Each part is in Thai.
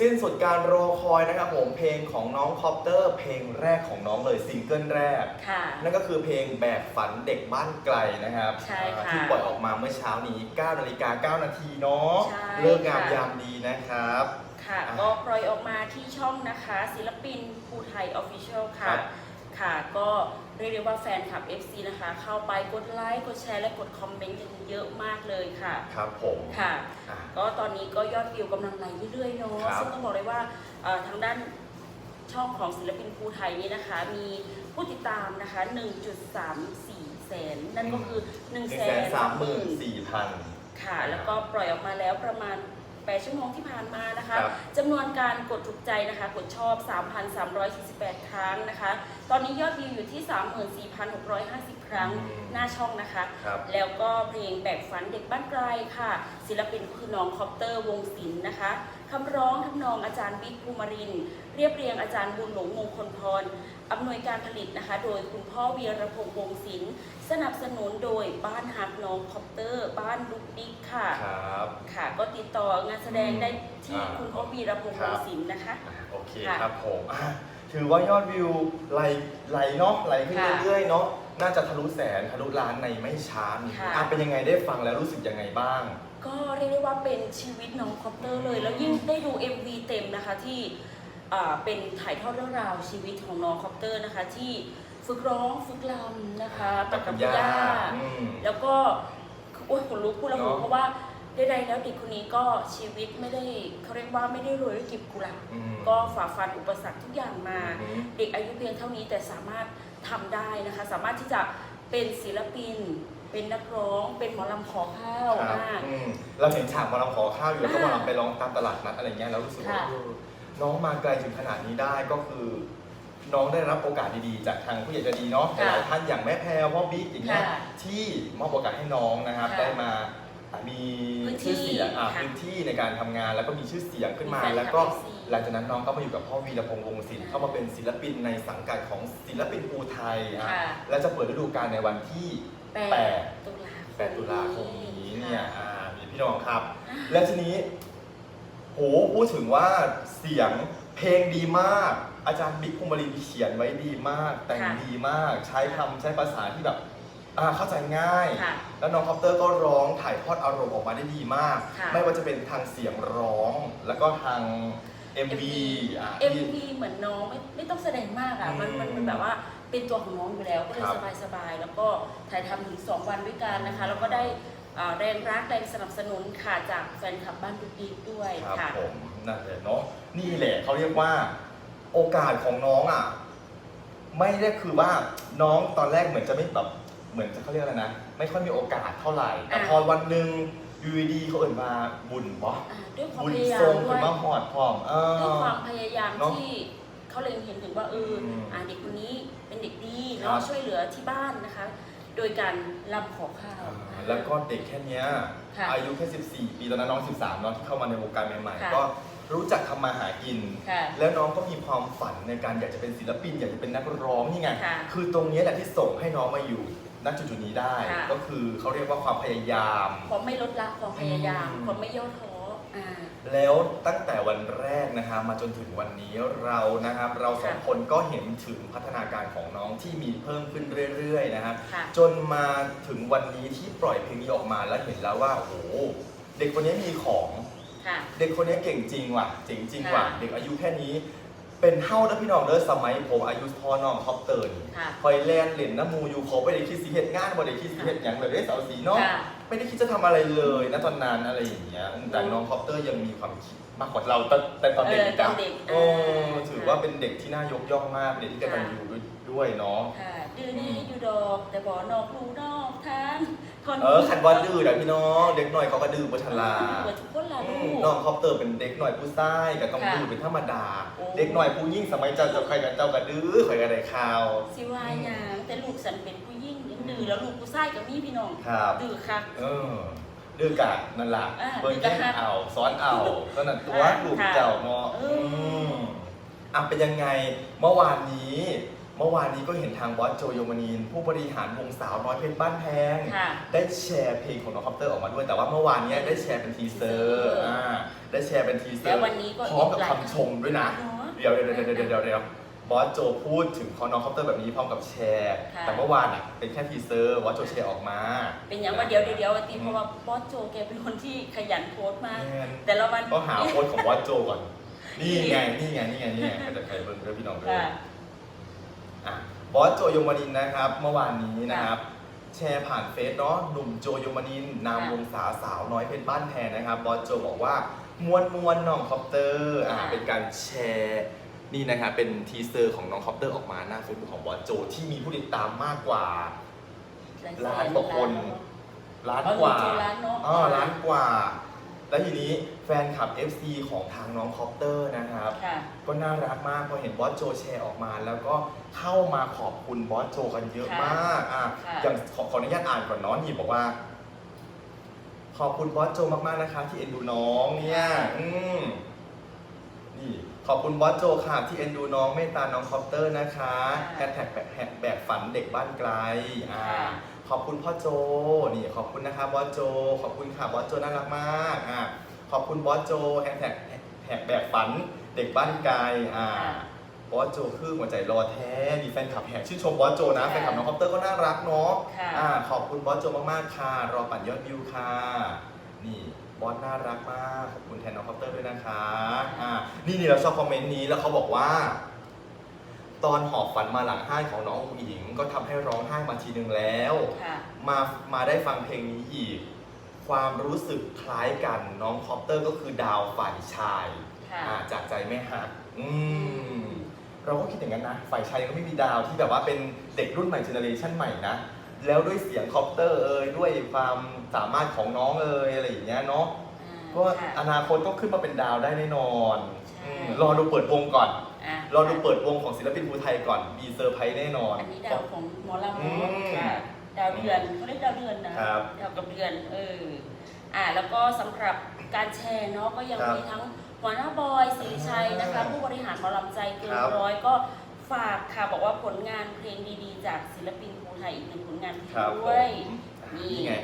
สิ้นสุดการรอคอยนะครับผมเพลงของน้องคอปเตอร์ เพลงแรกของน้องเลยซิงเกิลแรก ค่ะ นั่นก็คือเพลงแบกฝันเด็กบ้านไกลนะครับใช่ค่ะที่ปล่อยออกมาเมื่อเช้านี้9นาฬิกา9นาทีเนาะใช่เลิกงามค่ะ ยามดีนะครับ ค่ะ อะก็ปล่อยออกมาที่ช่องนะคะ ศิลปินภูไทยออฟฟิเชียลครัค่ะ บ ค่ะ ก็ เรียกได้ว่าแฟนคลับ FC นะคะ เข้าไปกดไลค์กดแชร์และกดคอมเมนต์กันเยอะมากเลยค่ะ ครับผมค่ะ อะ ก็ตอนนี้ก็ยอดวิวกำลังไหลเรื่อยๆเนาะครับ ซึ่งต้องบอกเลยว่าเอ่อทางด้านช่องของศิลปินภูไทยนี่นะคะ มีผู้ติดตามนะคะ 1.34 แสน นั่นก็คือ1หนึ่งแสแสนนสามหหมื่มื่นนสี่พัน ค่ะ แล้วก็ปล่อยออกมาแล้วประมาณ 8 ชั่วโมงที่ผ่านมานะคะครับ จำนวนการกดถูกใจนะคะกดชอบ 3,348 ครั้งนะคะ ตอนนี้ยอดวิวอยู่ที่ 34,650 ครั้งหน้าช่องนะคะ ครับ แล้วก็เพลงแบกฝันเด็กบ้านไกลค่ะ ศิลปินคือน้องคอปเตอร์วงศิลป์นะคะ คำร้องทำนองอาจารย์บิ๊กภูมิรินทร์เรียบเรียงอาจารย์บุญหลงมงคลพรอำนวยการผลิตนะคะ โดยคุณพ่อเวียรพงษ์วงศิลป์สนับสนุนโดยบ้านฮักน้องคอปเตอร์ บ้านลูกดิ๊กค่ะครับค่ะ ก็ติดต่องานแสดงได้ที่อ่าคุณพ่อวีรพงษ์ครัวบงศิลป์นะคะอะโอเคค่ะครับผมอะถือว่ายอดวิวไหลไหลเนาะไหลขึ้นค่ะเรื่อยๆเนาะ น่าจะทะลุแสนทะลุล้านในไม่ช้านี้ค่ะ อะเป็นยังไงได้ฟังแล้วรู้สึกยังไงบ้าง ก็เรียกได้ว่าเป็นชีวิตน้องคอปเตอร์เลย แล้วยิ่งได้ดู MV เต็มนะคะที่อ่าเป็นถ่ายทอดเรื่องราวชีวิตของน้องคอปเตอร์นะคะ ที่ฝึกร้องฝึกรำนะคะตักกับคุณย่าอืม แล้วก็โอ้ยขนลุกพูดแล้วขนลุกเนอะ เพราะว่าใดๆแล้วเด็กคนนี้ก็ชีวิตไม่ได้เขาเรียกว่าไม่ได้รวยด้วยกลีบกุหลาบอืมก็ฝ่าฟันอุปสรรคทุกอย่างมา อืม เด็กอายุเพียงเท่านี้แต่สามารถ ทำได้นะคะ สามารถที่จะเป็นศิลปิน เป็นนักร้อง เป็นหมอลำขอข้าวครับอ่า อืมเราเห็นฉากหมาลำขอข้าวอยู่แล้วก็หอ่ามาลำไปร้องตามตลาดนัดอะไรเงี้ยแล้วรู้สึกว่าค่ะ เออน้องมาไกลถึงขนาดนี้ได้ก็คือ น้องได้รับโอกาสดีๆ จากทางผู้ใหญ่ใจดีเนาะหค่ะลายๆท่านอย่างแม่แพรวพ่อบิ๊กอย่างเงี้ยค่ะที่มอบโอกาสให้น้องนะครับ ค่ะได้มาอะ มีพื้นที่ชื่อเสียงอะค่ะพื้นที่ในการทำงาน แล้วก็มีชื่อเสียงขึ้นมามีแฟนคลับแล้วก็ FC หลังจากนั้นน้องก็มาอยู่กับพ่อวีรพงษ์วงศิลป์ค่ะเข้ามาเป็นศิลปินในสังกัดของศิลปินภูไทยอะค่ะและจะเปิดฤดูกาลในวันที่แปแปดดตุลาคม8ตุลาคมนี้เนี่ยค่ะอ่ามีพี่น้องครับอ่าและทีนี้โหพูดถึงว่าเสียงเพลงดีมาก อาจารย์บิ๊กภูมิรินทร์เขียนไว้ดีมาก แต่งค่ะดีมาก ใช้คำใช้ภาษาที่แบบ อ่าเข้าใจง่าย ค่ะแล้วน้องคอปเตอร์ก็ร้องถ่ายทอดอารมณ์ออกมาได้ดีมาก ค่ะ ไม่ว่าจะเป็นทางเสียงร้อง แล้วก็ทาง MV อะที่ MV เหมือนน้องไม่ไม่ต้องแสดงมากอะ มันมันมันแบบว่าเป็นตัวของน้องอยู่แล้วก็เลยครับ สบายสบายๆแล้วก็ถ่ายทำถึงสองวันด้วยกันนะคะ แล้วก็ได้อ่าแรงรักแรงสนับสนุนค่ะจากแฟนคลับบ้านดุกดีด้วยครับค่ะ ผมนั่นแหละเนาะนี่แหละเขาเรียกว่าโอกาสของน้องอะ ไม่ได้คือว่าน้องตอนแรกเหมือนจะไม่แบบ เหมือนจะเขาเรียกอะไรนะ ไม่ค่อยมีโอกาสเท่าไหร่ แต่อะพอวันหนึ่งอยูดีๆเขาเอ่ยมาบุญปะอ่าด้วยความบุญพยายาทรมงด้คุวณยมาหอดพร้อมเอด้วยอความพยายามเนอะที่เขาเล็งเห็นถึงว่าเอออมอ่าเด็กคนนี้เป็นเด็กดีครัเนาะบ ช่วยเหลือที่บ้านนะคะ โดยการรำขอข้าว อ่าแล้วก็เด็กแค่เนี้ยค่ะอายุแค่ 14 ปีตอนนั้นน้อง 13เนาะที่เข้ามาในวงการใหม่ค่ะๆ ก็รู้จักทำมาหากิน ค่ะแล้วน้องก็มีความฝันในการอยากจะเป็นศิลปิน อยากจะเป็นนักร้องนี่ไงค่ะ คือตรงนี้แหละที่ส่งให้น้องมาอยู่ ณจุดๆนี้ได้ ค่ะ ก็คือเขาเรียกว่าความพยายามความไม่ลดละความพยายามอืมความไม่ย่อท้ออ่า แล้วตั้งแต่วันแรกนะครับมาจนถึงวันนี้เรานะครับ เราสองค่ะ คนก็เห็นถึงพัฒนาการของน้องที่มีเพิ่มขึ้นเรื่อยๆนะครับ ค่ะ จนมาถึงวันนี้ที่ปล่อยเพลงนี้ออกมาแล้วเห็นแล้วว่าโอ้โหเด็กคนนี้มีของ ค่ะ เด็กคนนี้เก่งจริงว่ะเจ๋งจริงว่ะค่ะ เด็กอายุแค่นี้ เป็นเท่านะพี่น้องเด้อสมัยผมอายุพ่อน้องท็อปเติร์นค่ะคอยแลนเหรียญน้ำมูอยู่เขาไม่ได้คิดสีเหตุงานไม่ได้คิดสีเหตุอย่างเลยได้เสาสีเนาะค่ะ ไม่ได้คิดจะทำอะไรเลยนะตอนนั้นอะไรอย่างเงี้ยแต่น้องคอปเตอร์ยังมีความคิดมากกว่าเราแต่แต่ตอนเด็กเออตอนเด็กโอ้อ่าถือว่าเป็นเด็กที่น่ายกย่องมากเด็กที่กตัญญูด้วยด้วยเนาะ ค่ะดื้อนี่อยู่ดอกแต่บ่อนอกลูนอกทาง คนเออขันว่าดื้อนะพี่น้องเด็กหน่อยเขาก็ดื้อบัชลาเหมือนทุกคนล่ะอืลูมกน้องคอปเตอร์เป็นเด็กหน่อยผู้ชายก็ต้องค่ะดื้อเป็นธรรมดา โอ้ เด็กหน่อยผู้ยิ่งสมัยเจ้าเจ้าใครกับเจ้าก็ดื้อใครก็ได้ข่าว สิว่าหยังแต่ลูกฉันเป็นผู้หญิงยังดื้อแล้วลูกผู้ชายก็มีพี่น้องครับ ดื้อคัก เออดื้อกะนั่นล่ะอ่าเบิร์นดื้แค่อกะเอาซ้อนเอาตอนนั้นตัวอ่าลูกค่ะเจ้าเนาะเอออื มอะเป็นยังไงเมื่อวานนี้ เมื่อวานนี้ก็เห็นทางบอสโจโยมานีนผู้บริหารวงสาวน้อยเพชรบ้านแพง ค่ะ ได้แชร์เพลงของน้องคอปเตอร์ออกมาด้วย แต่ว่าเมื่อวานเนี้ยได้แชร์เป็นทีเซอร์อ่าได้แชร์เป็นทีเซอแล้วร์วันนี้ก็พร้อมกับอีกหลายคำชมด้วยนะ เนาะเดี๋ยวเดี๋ยวเดี๋ยวเดี๋ยวเดี๋ยวเดี๋ยวบอสโจพูดถึงของน้องคอปเตอร์แบบนี้พร้อมกับแชร์ ค่ะ แต่เมื่อวานอะเป็นแค่ทีเซอร์บอสโจแชร์ออกมา เป็นอย่างว่าเดี๋ยวเดี๋ยวเดี๋ยวตีเพราะว่าบอสโจแกเป็นคนที่ขยันโพสต์มาก แมนแต่ละวัน ก็หาโพสต์ของบอสโจก่อน นี่ไง นี่ไง นี่ไง นี่ไงก็จะใครเบิ่งเรื่องพี่น้องเลยค่ะ อะบอสโจยมนินทร์นะครับ เมื่อวานนี้นะครับ แชร์ผ่านเฟซเนาะหนุ่มโจยมนินทร์นามค่ะวงศาสาวน้อยเพชรบ้านแพงนะครับบอสโจบอกว่ามวนมวนน้องคอปเตอร์อ่าค่ะเป็นการแชร์นี่นะครับเป็นทีเซอร์ของน้องคอปเตอร์ออกมาหน้าเฟซบุ๊กของบอสโจที่มีผู้ติดตามมากกว่าล้านกว่าคนล้านอ๋อกว่าหนูเจอล้านเนอะอ๋อล้านกว่า แล้วทีนี้แฟนคลับ FC ของทางน้องคอปเตอร์นะครับ ค่ะ ก็น่ารักมากพอเห็นบอสโจแชร์ออกมา แล้วก็เข้ามาขอบคุณบอสโจกันเยอะมากอะค่ะ อย่างขอขออนุญาตอ่านก่อนเน้องนี่บอกว่า ขอบคุณบอสโจมากๆนะคะ ที่เอ็นดูน้องเนี่ยอืมนี่ขอบคุณบอสโจค่ะที่เอ็นดูน้องเมตตาน้องคอปเตอร์นะคะแฮชแท็กแบบแบบฝันเด็กบ้านไกลอ่า ค่ะ ขอบคุณพ่อโจนี่ขอบคุณนะคะบอสโจ ขอบคุณค่ะบอสโจน่ารักมากอะขอบคุณบอสโจแฮชแท็กแท็กแบบฝันเด็กบ้านไกลอ่าค่ะบอสโจคือหัวใจรอแท้มีแฟนคลับแห่ชื่นชมบอสโจนะค่ะแฟนคลับน้องคอปเตอร์ก็น่ารักเนาะค่ะอ่าขอบคุณบอสโจมากๆค่ะ รอปั่นยอดวิวค่ะนี่บอสน่ารักมากขอบคุณแทนน้องคอปเตอร์ด้วยนะคะอ่านี่นี่เราชอบคอมเมนต์นี้แล้วเขาบอกว่า ตอนหอบฝันมาหลังห้างของน้องอุ๋งอิง ก็ทำให้ร้องไห้มาทีนึงแล้ว ค่ะ มามาได้ฟังเพลงนี้อีก ความรู้สึกคล้ายกันน้องคอปเตอร์ก็คือดาวฝ่ายชายค่ะ อ่าจากใจไม่หักอืมเราก็คิดอย่างนั้นนะฝ่ายชายก็ไม่มีดาวที่แบบว่าเป็นเด็กรุ่นใหม่เจเนอเรชันใหม่นะ แล้วด้วยเสียงคอปเตอร์เอ่ยด้วยความสามารถของน้องเอ่ยอะไรอย่างเงี้ยเนาะก็ค่ะอนาคตต้องขึ้นมาเป็นดาวได้แน่นอนใช่ อืมรอดูเปิดวงก่อน อ่ะรอดูเปิดวงของศิลปินภูไทยก่อนมีเซอร์ไพรส์แน่นอน อันนี้ดาวของหมอลำอืมค่ะดาวเดือนเขาเรียกดาวเดือนนะครับ ดาวกับเดือนเอออ่าแล้วก็สำหรับการแชร์เนาะก็ยังครับมีทั้งหัวหน้าบอยศรีชัยนะคะอ่าผู้บริหารหมอลำใจเกินครับร้อยก็ฝากค่ะบอกว่าผลงานเพลงดีๆ จากศิลปินภูไทยอีกหนึ่งผลงานเพลงครับผด้วยมนี่นี่ไง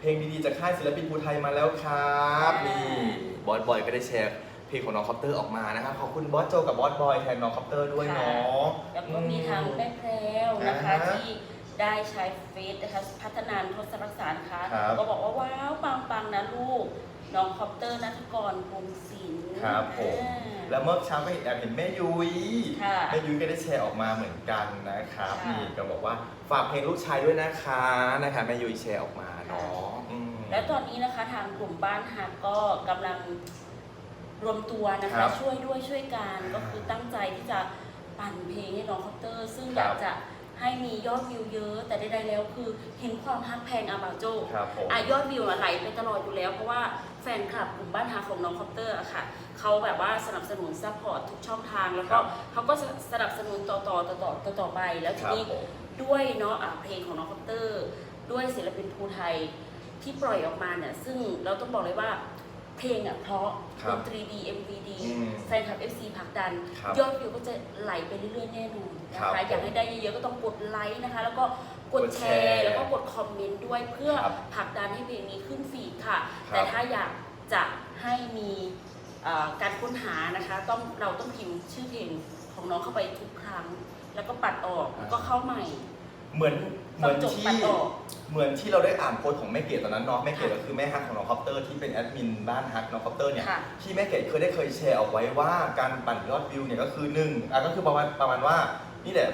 เพลงดีๆจากค่ายศิลปินภูไทยมาแล้วครับอ่านี่นี่ บอสบอยก็ได้แชร์ เพลงของน้องคอปเตอร์ออกมานะครับขอบคุณบอสโจกับบอสบอยแทนน้องคอปเตอร์ด้วยเนาะ แล้วก็มีทางแม่แพรวนะคะอ่าฮะที่ได้ใช้เฟซนะคะพัฒนานทศรักษานะคะครับก็บอกว่าว้าวปังๆนะลูก น้องคอปเตอร์นัทกรพงศิลป์ครับผม อ่า แล้วเมื่อเช้าก็เห็นแอบเห็นแม่ยุ้ยค่ะแม่ยุ้ยก็ได้แชร์ออกมาเหมือนกันนะครับค่ะ นี่ก็บอกว่าฝากเพลงลูกชายด้วยนะคะนะคะแม่ยุ้ยแชร์ออกมาเนาะอืม และตอนนี้นะคะทางกลุ่มบ้านฮักก็กำลัง รวมตัวนะครัคะบช่วยด้วยช่วยกันอ่าก็คือตั้งใจที่จะปั่นเพลงให้น้องคอปเตอร์ ซึ่งคอรับ ยากจะให้มียอดวิวเยอะ แต่ใดๆแล้วคือเห็นความฮักแพงอาบาโจ ครับผมอายอดวิวอะไหลไปตลอดอยู่แล้วเพราะว่าแฟนคลับกลุ่มบ้านฮักของน้องคอปเตอร์อะค่ะเขาแบบว่าสนับสนุนซัพพอร์ตทุกช่องทางแล้วคก็รับ เขาก็สนับสนุนต่อต่อต่อต่อต่อต่อไปแล้วคทีรับนี้ผม ด้วยเนาะอะเพลงของน้องคอปเตอร์ ด้วยศิลปินภูไทยที่ปล่อยออกมาเนี่ยซึ่งเราต้องบอกเลยว่า เพลงอะเพราะครัดบนตรีดี MV ดีอืมแฟนคลับ FC ผลักดัน ครับยอดวิวก็จะไหลไปเรื่อยๆ แน่นอนนะครัคะบอยากให้ได้เยอะๆ ก็ต้องกดไลค์นะคะ แล้วก็กดกดแชแชร์ร์แล้วก็กดคอมเมนต์ด้วยเพื่อครับผลักดันให้เพลงนี้ขึ้นฟีดค่ะ ครับ แต่ถ้าอยากจะให้มีเอ่อการค้นหานะคะ ต้องเราต้องพิมพ์ชื่อเพลงของน้องเข้าไปทุกครั้ง แล้วก็ปัดออกแล้วก็เข้าใหม่ เหมือนเหมือนจบที่ปัดออกเหมือนที่เราได้อ่านโพสต์ของแม่เกดตอนนั้นเนาะแม่เกดก็คือแม่ฮักของน้องคอปเตอร์ที่เป็นแอดมินบ้านฮักน้องคอปเตอร์เนี่ยค่ะที่แม่เกดเคยได้เคยแชร์เอาไว้ว่าการปั่นยอดวิวเนี่ยก็คือหนึ่งอะก็คือประมาณประมาณว่านี่แหละ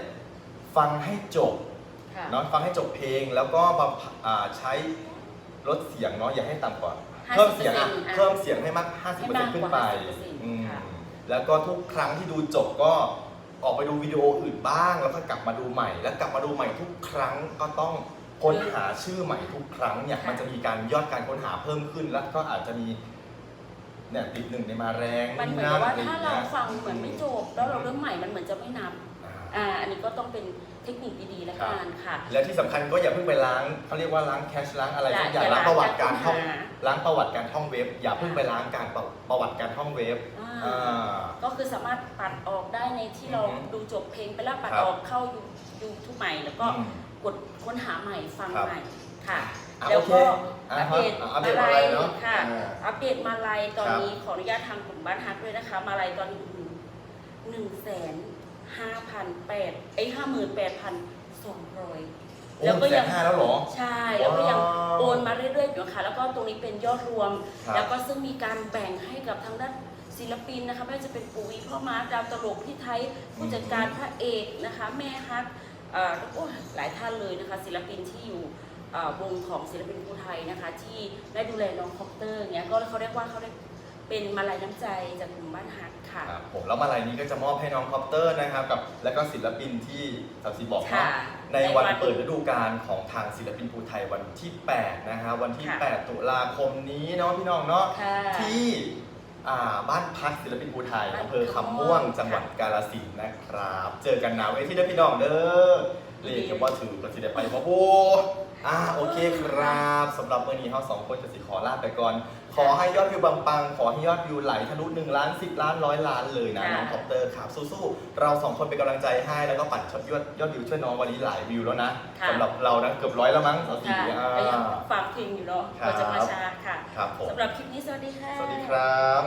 ฟังให้จบค่ะเนาะฟังให้จบเพลงแล้วก็บำอ่าใช้ลดเสียงเนาะอย่าให้ต่ำกว่า50%เพิ่มเสียงอะอะเพิ่มเสียงให้มากให้50%มากกว่าขึ้นไป50%อืมค่ะ แล้วก็ทุกครั้งที่ดูจบก็ ออกไปดูวิดีโออื่นบ้าง แล้วก็กลับมาดูใหม่ แล้วกลับมาดูใหม่ทุกครั้งก็ต้องค้นหาชื่อใหม่ทุกครั้งเนี่ยค่ะมันจะมีการยอดการค้นหาเพิ่มขึ้น แล้วก็อาจจะมีเนี่ยติดหนึ่งในมาแรงมันเหมือนกับว่าะไอย่ถ้างเรางี้ยฟังเหมือนไม่จบ แล้วเราเริ่มใหม่มันเหมือนจะไม่นับอ่าอ่าอันนี้ก็ต้องเป็นเทคนิคดีๆแล้วกันค่ะ และที่สำคัญก็อย่าเพิ่งไปล้างเขาเรียกว่าล้างแคชล้างอะไรอย่าสักอย่างอย่าล้างประวัติการท่องล้างการค้นหาล้างประวัติการท่องเว็บ อย่าเพิ่งไปล้างการประประวัติการท่องเว็บ อ่าอ่า ก็คือสามารถปัดออกได้ในที่เราอือฮึดูจบเพลงไปแล้วปัดครับออกเข้ายูทูบใหม่ แล้วก็อืมกดค้นหาใหม่ฟังครับใหม่ค่ะ อะแล้วโอเคก็อะอัปเดตครับอัปเดตมามาลัลัยยเนอะค่ะ อ่าอัปเดตมาลัยตอนครับ นี้ขออนุญาตทางกลุ่มบ้านฮักด้วยนะคะ มาลัยตอนนี้หนึ่งแสนห้าพันแปดไอ้ห้าหมื่นแปดพันสองร้อย โอ้แล้วก็แสยันง ห้าแล้วเหรอ ใช่แล้วก็ยังว้าวโอนมาเรื่อยๆอยู่ค่ะ แล้วก็ตรงนี้เป็นยอดรวม ครับแล้วก็ซึ่งมีการแบ่งให้กับทางด้าน ศิลปินนะคะไม่ว่าจะเป็นปู่วีพ่อมาร์คดาวตลกพี่ไทยผู้จัดการพระเอกนะคะ แม่ฮักเอ่อโอ้ยหลายท่านเลยนะคะ ศิลปินที่อยู่เอ่อวงของศิลปินภูไทยนะคะ ที่ได้ดูแลน้องคอปเตอร์เงี้ยก็เขาเรียกว่าเขาเรียกเป็นมาลัยน้ำใจจากกลุ่มบ้านฮักค่ะ ครับผมแล้วมาลัยนี้ก็จะมอบให้น้องคอปเตอร์นะครับกับและก็ศิลปินที่สาวสีบอกค่ะเนาะในวันเปิดฤดูกาลของทางศิลปินภูไทยวันที่ 8 นะฮะวันที่ ค่ะ 8 ตุลาคมนี้เนาะพี่น้องเนาะค่ะ ที่ อ่าบ้านพักศิลปินภูไทยบ้านอำเภอคำม่วงคำม่วงจังหวัดกาฬสินธุ์นะครับ เจอกันนะเวทีเด้อพี่น้องเด้อเลขจะว่าถือก็สิได้ไปบ่บูอ่าโอเคครับสำหรับมื้อนี้เราสองคนจะสิขอลาไปก่อน ขอให้ยอดวิวปังๆขอให้ยอดวิวไหลทะลุ1ล้าน10ล้านร้อยล้านเลยนะค่ะน้องคอปเตอร์ครับสู้ๆเราสองคนเป็นกำลังใจให้แล้วก็ปั่นชดยอดยอดวิวช่วยน้องวันนี้หลายวิวแล้วนะค่ะสำหรับเรานะเกือบร้อยแล้วมั้งสาวสีค่ะอ่าก็ยังฟังเพลงอยู่เนาะครับก็จะมาช้าค่ะครับผมสำหรับคลิปนี้สวัสดีค่ะสวัสดีครับ